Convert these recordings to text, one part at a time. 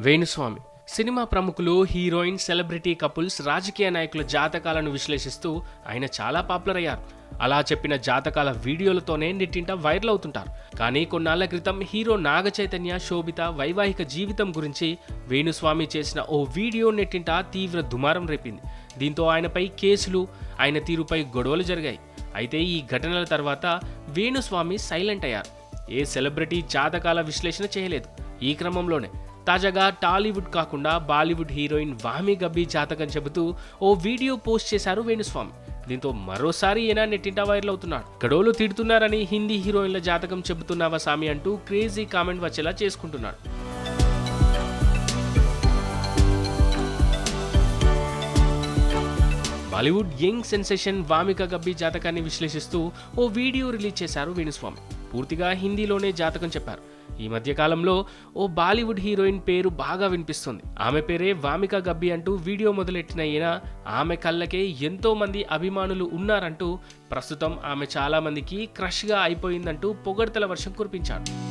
Venu Swamy. Cinema ప్రముఖులు heroine celebrity couples రాజకీయ నాయకుల జాతకాలను విశ్లేషిస్తూ ఆయన చాలా పాపులర్ అయ్యారు. అలా చెప్పిన జాతకాల వీడియోలతోనే నెట్టింట వైరల్ అవుతుంటారు. కానీ కొన్నాళ్ళ క్రితం హీరో నాగ చైతన్య శోభిత వైవాహిక జీవితం గురించి వేణుస్వామి చేసిన ఓ వీడియో నెట్టింట తీవ్ర దుమారం రేపింది. దీంతో ఆయనపై కేసులు ఆయన తీరుపై గొడవలు జరిగాయి. అయితే ఈ ఘటనల తర్వాత వేణుస్వామి సైలెంట్ అయ్యారు. ఏ సెలబ్రిటీ జాతకాల విశ్లేషణ చేయలేదు. ఈ క్రమంలోనే తాజాగా టాలీవుడ్ కాకుండా బాలీవుడ్ హీరోయిన్ వామి గబ్బీ జాతకం చెబుతూ ఓ వీడియో పోస్ట్ చేశారు వేణుస్వామి. దీంతో మరోసారి ఈయన నెట్టింట వైరల్ అవుతున్నాడు. గడవలు తిడుతున్నారని హిందీ హీరోయిన్ల జాతకం చెబుతున్నావా సామి అంటూ క్రేజీ కామెంట్ వచ్చేలా చేసుకుంటున్నాడు. Bollywood young sensation Wamiqa Gabbi జాతకాన్ని విశ్లేషిస్తూ ఓ వీడియో రిలీజ్ చేశారు వేణుస్వామి. పూర్తిగా హిందీలోనే జాతకం చెప్పారు. ఈ మధ్య కాలంలో ఓ బాలీవుడ్ హీరోయిన్ పేరు బాగా వినిపిస్తుంది. ఆమె పేరే వామిక గబ్బి అంటూ వీడియో మొదలెట్టిన ఈయన ఆమె కళ్ళకే ఎంతో మంది అభిమానులు ఉన్నారంటూ ప్రస్తుతం ఆమె చాలా మందికి క్రష్గా అయిపోయిందంటూ పొగడ్తల వర్షం కురిపించాడు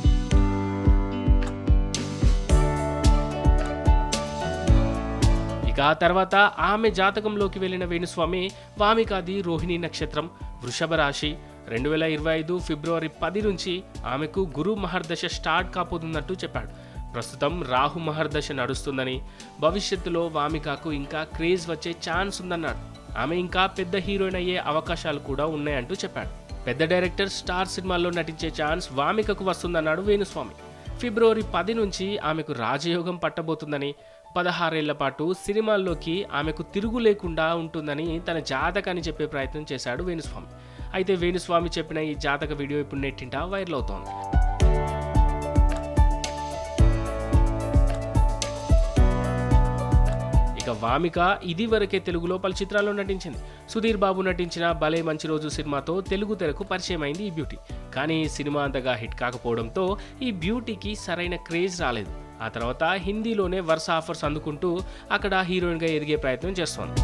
ఇక ఆ తర్వాత ఆమె జాతకంలోకి వెళ్ళిన వేణుస్వామి వామికాది రోహిణి నక్షత్రం వృషభ రాశి. రెండు వేల ఇరవై ఐదు ఫిబ్రవరి పది నుంచి ఆమెకు గురు మహర్దశ స్టార్ట్ కాపోతుందంటూ చెప్పాడు. ప్రస్తుతం రాహు మహర్దశ నడుస్తుందని భవిష్యత్తులో వామికకు ఇంకా క్రేజ్ వచ్చే ఛాన్స్ ఉందన్నాడు. ఆమె ఇంకా పెద్ద హీరోయిన్ అయ్యే అవకాశాలు కూడా ఉన్నాయంటూ చెప్పాడు. పెద్ద డైరెక్టర్ స్టార్ సినిమాల్లో నటించే ఛాన్స్ వామికకు వస్తుందన్నాడు వేణుస్వామి. ఫిబ్రవరి పది నుంచి ఆమెకు రాజయోగం పట్టబోతుందని పదహారేళ్ళ పాటు సినిమాల్లోకి ఆమెకు తిరుగు లేకుండా ఉంటుందని తన జాతకాన్ని చెప్పే ప్రయత్నం చేశాడు వేణుస్వామి. అయితే వేణుస్వామి చెప్పిన ఈ జాతక వీడియో ఇప్పుడు నెట్టింటా వైరల్ అవుతోంది. ఇక వామిక ఇది వరకే తెలుగులో పలు చిత్రాల్లో నటించింది. సుధీర్ బాబు నటించిన భలే మంచి రోజు సినిమాతో తెలుగు తెరకు పరిచయం అయింది ఈ బ్యూటీ. కానీ సినిమా అంతగా హిట్ కాకపోవడంతో ఈ బ్యూటీకి సరైన క్రేజ్ రాలేదు. ఆ తర్వాత హిందీలోనే వరుస ఆఫర్స్ అందుకుంటూ అక్కడ హీరోయిన్గా ఎదిగే ప్రయత్నం చేస్తోంది.